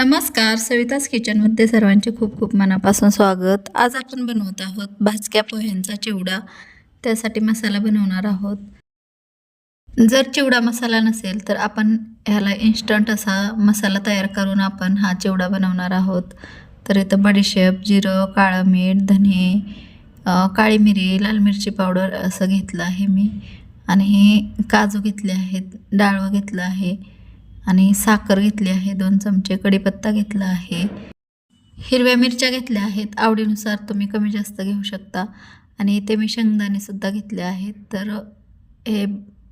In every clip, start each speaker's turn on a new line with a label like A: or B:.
A: नमस्कार सविताज किचनमध्ये सर्वांचे खूप खूप मनापासून स्वागत. आज आपण बनवत आहोत भाजक्या पोह्यांचा चिवडा. त्यासाठी मसाला बनवणार आहोत. जर चिवडा मसाला नसेल तर आपण ह्याला इन्स्टंट असा मसाला तयार करून आपण हा चिवडा बनवणार आहोत. तर इथं बडीशेप जिरं काळं मीठ धने काळी मिरी लाल मिरची पावडर असं घेतलं आहे मी. आणि हे काजू घेतले आहेत डाळ घेतलं आहे. आणि साखर घेतली आहे दोन चमचे कढीपत्ता घेतला आहे. हिरव्या मिरच्या घेतल्या आहेत आवडीनुसार तुम्ही कमी जास्त घेऊ शकता. आणि इथे मी शेंगदाणेसुद्धा घेतले आहेत. तर हे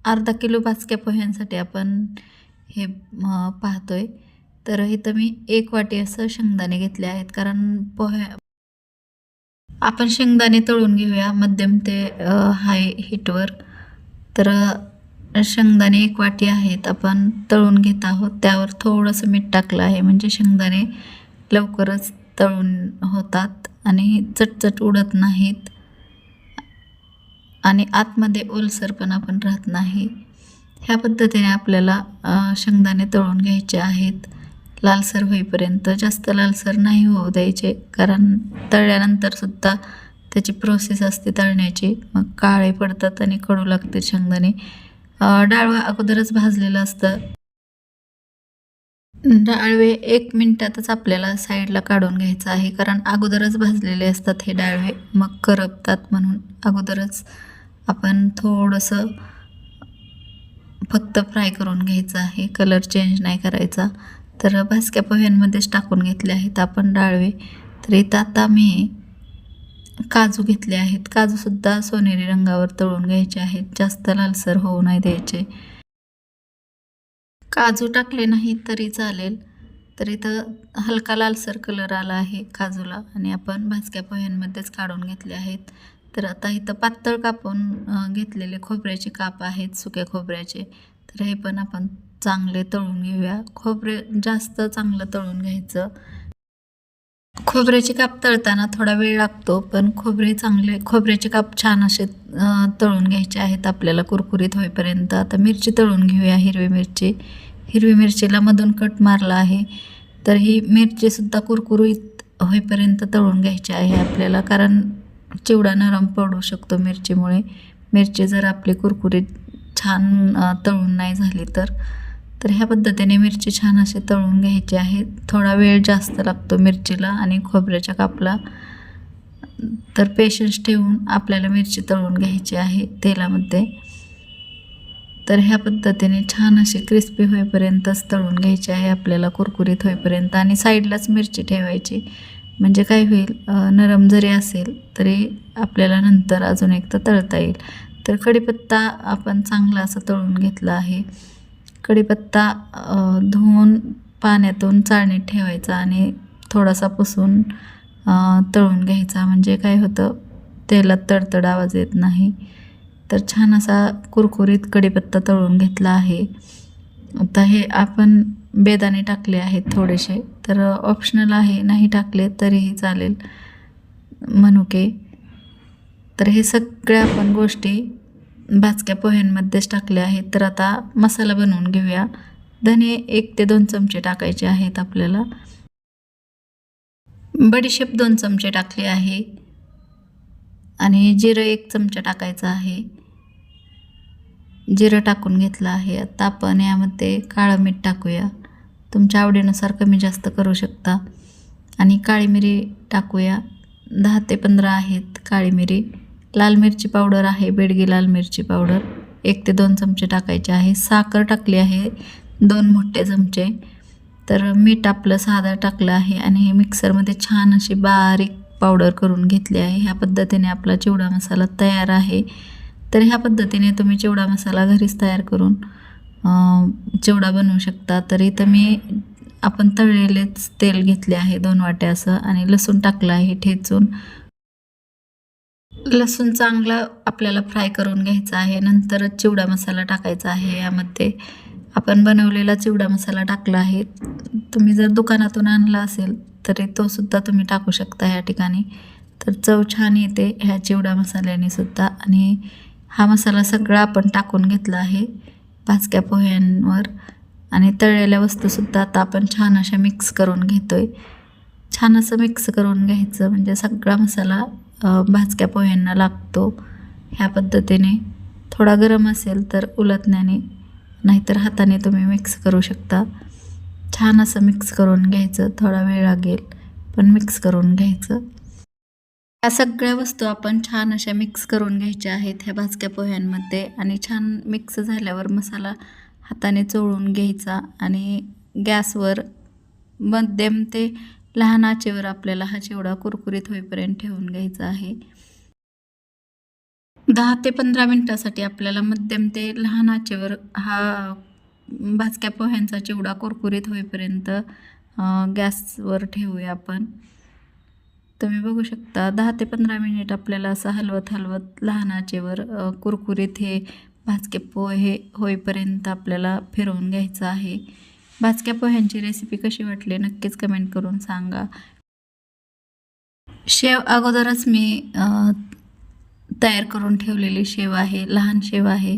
A: अर्धा किलो बाचक्या पोह्यांसाठी आपण हे पाहतो आहे तर इथं मी एक वाटी असं शेंगदाणे घेतले आहेत कारण पोह्या आपण शेंगदाणे तळून घेऊया मध्यम ते हाय हीटवर तर शेंगदाणे एक वाटी आहेत आपण तळून घेत आहोत. त्यावर थोडंसं मीठ टाकलं आहे म्हणजे शेंगदाणे लवकरच तळून होतात आणि चटचट उडत नाहीत. आणि आतमध्ये ओलसरपणा पण राहत नाही. ह्या पद्धतीने आपल्याला शेंगदाणे तळून घ्यायचे आहेत. लालसर होईपर्यंत जास्त लालसर नाही होऊ द्यायचे कारण तळल्यानंतर सुद्धा त्याची प्रोसेस असते तळण्याची. मग काळे पडतात आणि कडू लागते शेंगदाणे. डाळ अगोदरच भाजलेलं असतं. डाळवे एक मिनटातच आपल्याला साईडला काढून घ्यायचं आहे कारण अगोदरच भाजलेले असतात हे डाळवे मग करपतात म्हणून अगोदरच आपण थोडंसं फक्त फ्राय करून घ्यायचं आहे. कलर चेंज नाही करायचा. तर भाजक्या पोह्यांमध्येच टाकून घेतले आहेत आपण डाळवे तर इथं आता मी काजू घेतले आहेत. काजूसुद्धा सोनेरी रंगावर तळून घ्यायचे आहेत. जास्त लालसर होऊ नाही द्यायचे. काजू टाकले नाही तरी चालेल. तर इथं हलका लालसर कलर आला आहे काजूला आणि आपण भाजक्या पोह्यांमध्येच काढून घेतले आहेत. तर आता इथं पातळ कापून घेतलेले खोबऱ्याचे काप आहेत सुक्या खोबऱ्याचे. तर हे पण आपण चांगले तळून घेऊया. खोबरे जास्त चांगलं तळून घ्यायचं. खोबऱ्याचे काप तळताना थोडा वेळ लागतो पण खोबरे चांगले खोबऱ्याचे काप छान असे तळून घ्यायचे आहेत आपल्याला कुरकुरीत होईपर्यंत. आता मिरची तळून घेऊया हिरवी मिरची. हिरवी मिरचीला मधून कट मारला आहे. तर ही मिरचीसुद्धा कुरकुरीत होईपर्यंत तळून घ्यायची आहे आपल्याला कारण चिवडा नरम पडू शकतो मिरचीमुळे. मिरची जर आपली कुरकुरीत छान तळून नाही झाली तर. तर ह्या पद्धतीने मिरची छान असे तळून घ्यायची आहे. थोडा वेळ जास्त लागतो मिरचीला आणि खोबऱ्याच्या कापला. तर पेशन्स ठेवून आपल्याला मिरची तळून घ्यायची आहे तेलामध्ये. तर ह्या पद्धतीने छान अशी क्रिस्पी होईपर्यंतच तळून घ्यायची आहे आपल्याला कुरकुरीत होईपर्यंत. आणि साईडलाच मिरची ठेवायची. म्हणजे काय होईल नरम जरी असेल तरी आपल्याला नंतर अजून एकदा तळता येईल. तर कढीपत्ता आपण चांगला असं तळून घेतला आहे. कढीपत्ता धुवून पाण्यातून चाळणीत ठेवायचा आणि थोडासा पुसून तळून घ्यायचा. म्हणजे काय होतं तेलात तडतड आवाज येत नाही. तर छान असा कुरकुरीत कढीपत्ता तळून घेतला आहे. आता हे आपण बेदाणे टाकले आहेत थोडेसे. तर ऑप्शनल आहे नाही टाकले तरीही चालेल. मनुके तर हे सगळ्या आपण गोष्टी भाजक्या पोह्यांमध्येच टाकल्या आहेत. तर आता मसाला बनवून घेऊया. धने एक ते दोन चमचे टाकायचे आहेत आपल्याला. बडीशेप दोन चमचे टाकले आहे. आणि जिरं एक चमचा टाकायचं आहे. जिरं टाकून घेतलं आहे. आता आपण यामध्ये काळं मीठ टाकूया. तुमच्या आवडीनुसार कमी जास्त करू शकता. आणि काळी मिरी टाकूया. दहा ते पंधरा आहेत काळी मिरी. लाल मिरची पावडर आहे बेडगी लाल मिरची पावडर. एक ते दोन चमचे टाकायचे आहे. साखर टाकली आहे दोन मोठे चमचे. तर मीठ आपलं साधं टाकलं आहे आणि हे मिक्सरमध्ये छान अशी बारीक पावडर करून घेतली आहे. ह्या पद्धतीने आपला चिवडा मसाला तयार आहे. तर ह्या पद्धतीने तुम्ही चिवडा मसाला घरीच तयार करून चिवडा बनवू शकता. तर इथं मी आपण तळलेलेच तेल घेतले आहे दोन वाट्या असं. आणि लसूण टाकलं आहे ठेचून. लसूण चांगला आपल्याला फ्राय करून घ्यायचा आहे. नंतरच चिवडा मसाला टाकायचा आहे. यामध्ये आपण बनवलेला चिवडा मसाला टाकला आहे. तुम्ही जर दुकानातून आणला असेल तरी तो सुद्धा तुम्ही टाकू शकता ह्या ठिकाणी. तर चव छान येते ह्या चिवडा मसाल्याने सुद्धा. आणि हा मसाला सगळा आपण टाकून घेतला आहे भाजक्या पोह्यांवर. आणि तळलेल्या वस्तूसुद्धा आता आपण छान अशा मिक्स करून घेतो आहे छान असं मिक्स करून घ्यायचं. म्हणजे सगळा मसाला भाजक्या पोह्यांना लागतो. ह्या पद्धतीने थोडा गरम असेल तर उलटण्याने नाहीतर हाताने तुम्ही मिक्स करू शकता. छान असं मिक्स करून घ्यायचं थोडा वेळ लागेल पण मिक्स करून घ्यायचं. या सगळ्या वस्तू आपण छान अशा मिक्स करून घ्यायच्या आहेत ह्या भाजक्या पोह्यांमध्ये आणि छान मिक्स झाल्यावर मसाला हाताने चोळून घ्यायचा आणि गॅसवर मध्यम ते लहान आचेवर आपल्याला हा चिवडा कुरकुरीत होईपर्यंत ठेवून घ्यायचा आहे. दहा ते पंधरा मिनटासाठी आपल्याला मध्यम ते लहान आचेवर हा भाजक्या पोह्यांचा चिवडा कुरकुरीत होईपर्यंत गॅसवर ठेवूया आपण. तुम्ही बघू शकता दहा ते पंधरा मिनिट आपल्याला असं हलवत हलवत लहान आचेवर कुरकुरीत हे भाजके पोहे होईपर्यंत आपल्याला फिरवून घ्यायचं आहे. भाजक्या पोह्यांची रेसिपी कशी वाटली नक्कीच कमेंट करून सांगा. शेव अगोदरच मी तयार करून ठेवलेली शेव आहे लहान शेव आहे.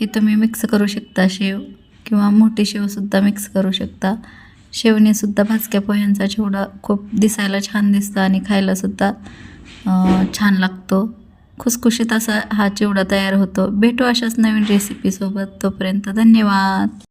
A: ही तुम्ही मिक्स करू शकता शेव किंवा मोठी शेवसुद्धा मिक्स करू शकता. शेवनेसुद्धा भाजक्या पोह्यांचा चिवडा खूप दिसायला छान दिसतं आणि खायलासुद्धा छान लागतो. खुसखुशीत असा हा चिवडा तयार होतो. भेटू अशाच नवीन रेसिपीसोबत तोपर्यंत धन्यवाद.